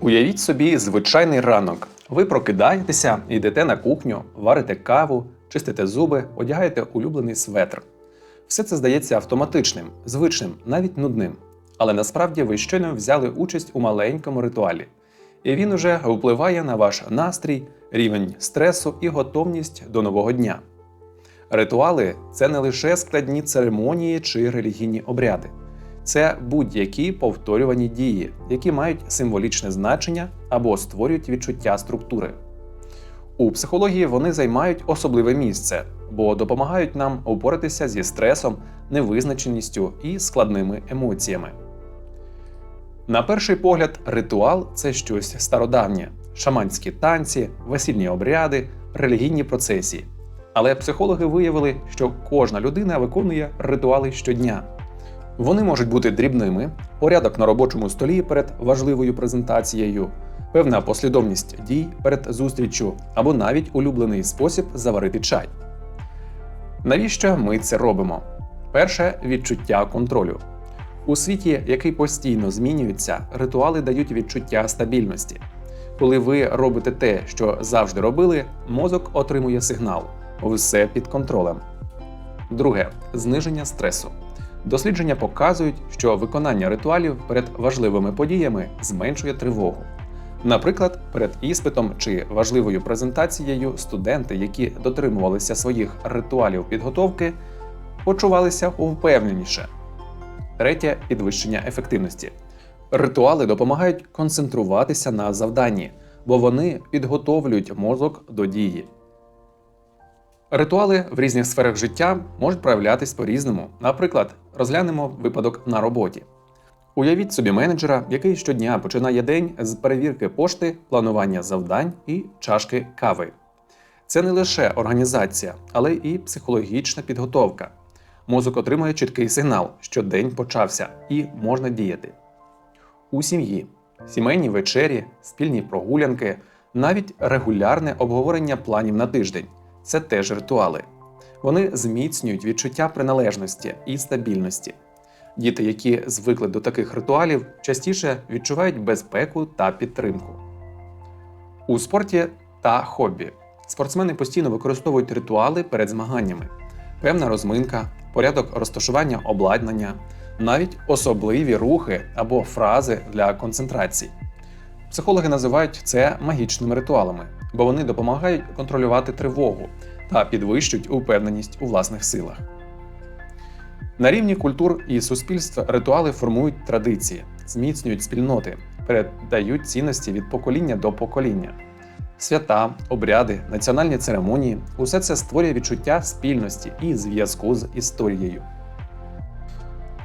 Уявіть собі звичайний ранок. Ви прокидаєтеся, йдете на кухню, варите каву, чистите зуби, одягаєте улюблений светр. Все це здається автоматичним, звичним, навіть нудним. Але насправді ви щойно взяли участь у маленькому ритуалі. І він уже впливає на ваш настрій, рівень стресу і готовність до нового дня. Ритуали це не лише складні церемонії чи релігійні обряди. Це будь-які повторювані дії, які мають символічне значення або створюють відчуття структури. У психології вони займають особливе місце, бо допомагають нам упоратися зі стресом, невизначеністю і складними емоціями. На перший погляд, ритуал це щось стародавнє: шаманські танці, весільні обряди, релігійні процесії. Але психологи виявили, що кожна людина виконує ритуали щодня. Вони можуть бути дрібними, порядок на робочому столі перед важливою презентацією, певна послідовність дій перед зустріччю або навіть улюблений спосіб заварити чай. Навіщо ми це робимо? Перше відчуття контролю. У світі, який постійно змінюється, ритуали дають відчуття стабільності. Коли ви робите те, що завжди робили, мозок отримує сигнал все під контролем. Друге зниження стресу. Дослідження показують, що виконання ритуалів перед важливими подіями зменшує тривогу. Наприклад, перед іспитом чи важливою презентацією студенти, які дотримувалися своїх ритуалів підготовки, почувалися впевненіше. Третє підвищення ефективності. Ритуали допомагають концентруватися на завданні, бо вони підготовлюють мозок до дії. Ритуали в різних сферах життя можуть проявлятись по-різному. Наприклад, розглянемо випадок на роботі. Уявіть собі менеджера, який щодня починає день з перевірки пошти, планування завдань і чашки кави. Це не лише організація, але і психологічна підготовка. Мозок отримує чіткий сигнал, що день почався і можна діяти. У сім'ї сімейні вечері, спільні прогулянки, навіть регулярне обговорення планів на тиждень це теж ритуали. Вони зміцнюють відчуття приналежності і стабільності. Діти, які звикли до таких ритуалів, частіше відчувають безпеку та підтримку. У спорті та хобі спортсмени постійно використовують ритуали перед змаганнями, певна розминка, порядок розташування обладнання, навіть особливі рухи або фрази для концентрації. Психологи називають це магічними ритуалами, бо вони допомагають контролювати тривогу та підвищують упевненість у власних силах. На рівні культур і суспільств ритуали формують традиції, зміцнюють спільноти, передають цінності від покоління до покоління. Свята, обряди, національні церемонії усе це створює відчуття спільності і зв'язку з історією.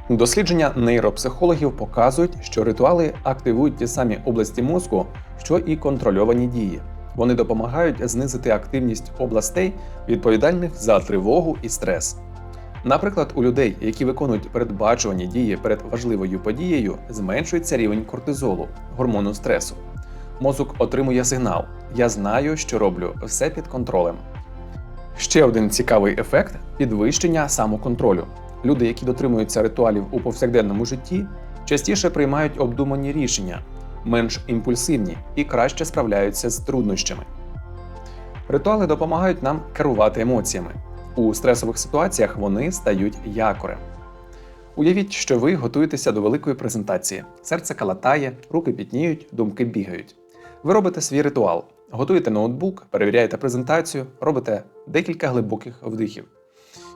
Дослідження нейропсихологів показують, що ритуали активують ті самі області мозку, що і контрольовані дії. Вони допомагають знизити активність областей, відповідальних за тривогу і стрес. Наприклад, у людей, які виконують передбачувані дії перед важливою подією, зменшується рівень кортизолу, гормону стресу. Мозок отримує сигнал: Я знаю, що роблю, все під контролем. Ще один цікавий ефект підвищення самоконтролю. Люди, які дотримуються ритуалів у повсякденному житті, частіше приймають обдумані рішення, менш імпульсивні і краще справляються з труднощами. Ритуали допомагають нам керувати емоціями. У стресових ситуаціях вони стають якорем. Уявіть, що ви готуєтеся до великої презентації. Серце калатає, руки пітніють, думки бігають. Ви робите свій ритуал, готуєте ноутбук, перевіряєте презентацію, робите декілька глибоких вдихів.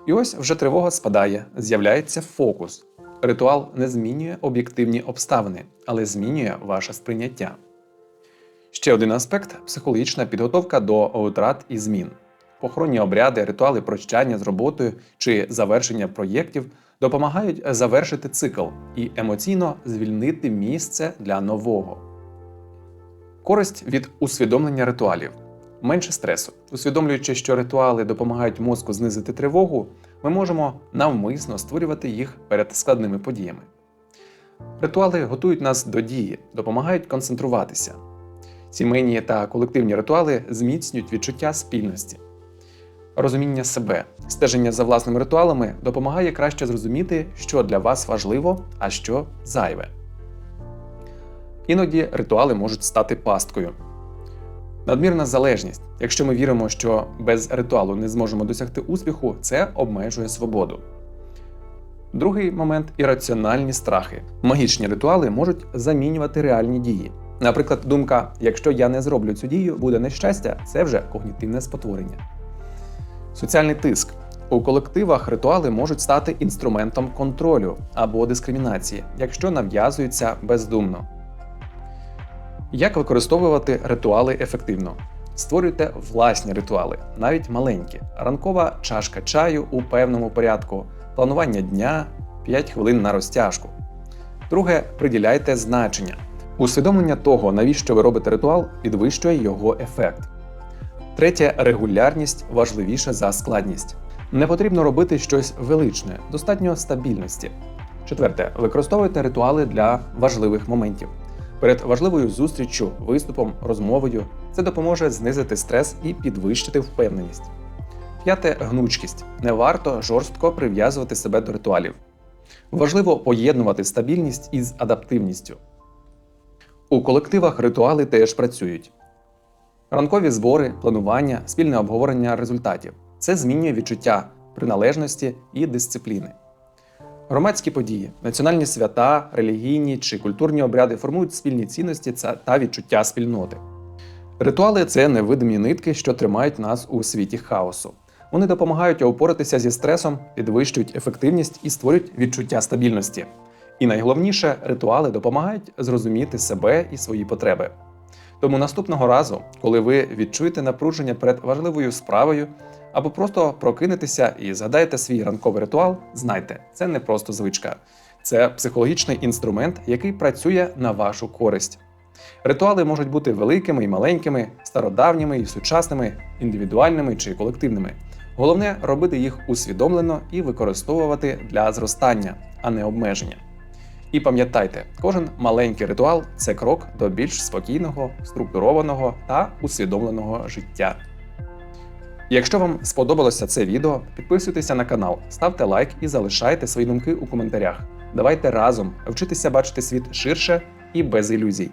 І ось вже тривога спадає, з'являється фокус. Ритуал не змінює об'єктивні обставини, але змінює ваше сприйняття. Ще один аспект психологічна підготовка до втрат і змін. Похоронні обряди, ритуали прощання з роботою чи завершення проєктів допомагають завершити цикл і емоційно звільнити місце для нового. Користь від усвідомлення ритуалів менше стресу. Усвідомлюючи, що ритуали допомагають мозку знизити тривогу, ми можемо навмисно створювати їх перед складними подіями. Ритуали готують нас до дії, допомагають концентруватися. Сімейні та колективні ритуали зміцнюють відчуття спільності. Розуміння себе, стеження за власними ритуалами допомагає краще зрозуміти, що для вас важливо, а що зайве. Іноді ритуали можуть стати пасткою. Надмірна залежність. Якщо ми віримо, що без ритуалу не зможемо досягти успіху, це обмежує свободу. Другий момент ірраціональні страхи. Магічні ритуали можуть замінювати реальні дії. Наприклад, думка: якщо я не зроблю цю дію, буде нещастя це вже когнітивне спотворення. Соціальний тиск. У колективах ритуали можуть стати інструментом контролю або дискримінації, якщо нав'язуються бездумно. Як використовувати ритуали ефективно? Створюйте власні ритуали, навіть маленькі. Ранкова чашка чаю у певному порядку, планування дня, 5 хвилин на розтяжку. Друге, приділяйте значення. Усвідомлення того, навіщо ви робите ритуал, підвищує його ефект. Третє регулярність важливіша за складність. Не потрібно робити щось величне, достатньо стабільності. Четверте, використовуйте ритуали для важливих моментів. Перед важливою зустріччю, виступом, розмовою це допоможе знизити стрес і підвищити впевненість. П'яте гнучкість. Не варто жорстко прив'язувати себе до ритуалів. Важливо поєднувати стабільність із адаптивністю. У колективах ритуали теж працюють. Ранкові збори, планування, спільне обговорення результатів це змінює відчуття приналежності і дисципліни. Громадські події, національні свята, релігійні чи культурні обряди формують спільні цінності та відчуття спільноти. Ритуали це невидимі нитки, що тримають нас у світі хаосу. Вони допомагають опоратися зі стресом, підвищують ефективність і створюють відчуття стабільності. І найголовніше, ритуали допомагають зрозуміти себе і свої потреби. Тому наступного разу, коли ви відчуєте напруження перед важливою справою, або просто прокинетеся і згадаєте свій ранковий ритуал, знайте, це не просто звичка, це психологічний інструмент, який працює на вашу користь. Ритуали можуть бути великими і маленькими, стародавніми і сучасними, індивідуальними чи колективними. Головне робити їх усвідомлено і використовувати для зростання, а не обмеження. І пам'ятайте, кожен маленький ритуал це крок до більш спокійного, структурованого та усвідомленого життя. Якщо вам сподобалося це відео, підписуйтеся на канал, ставте лайк і залишайте свої думки у коментарях. Давайте разом вчитися бачити світ ширше і без ілюзій.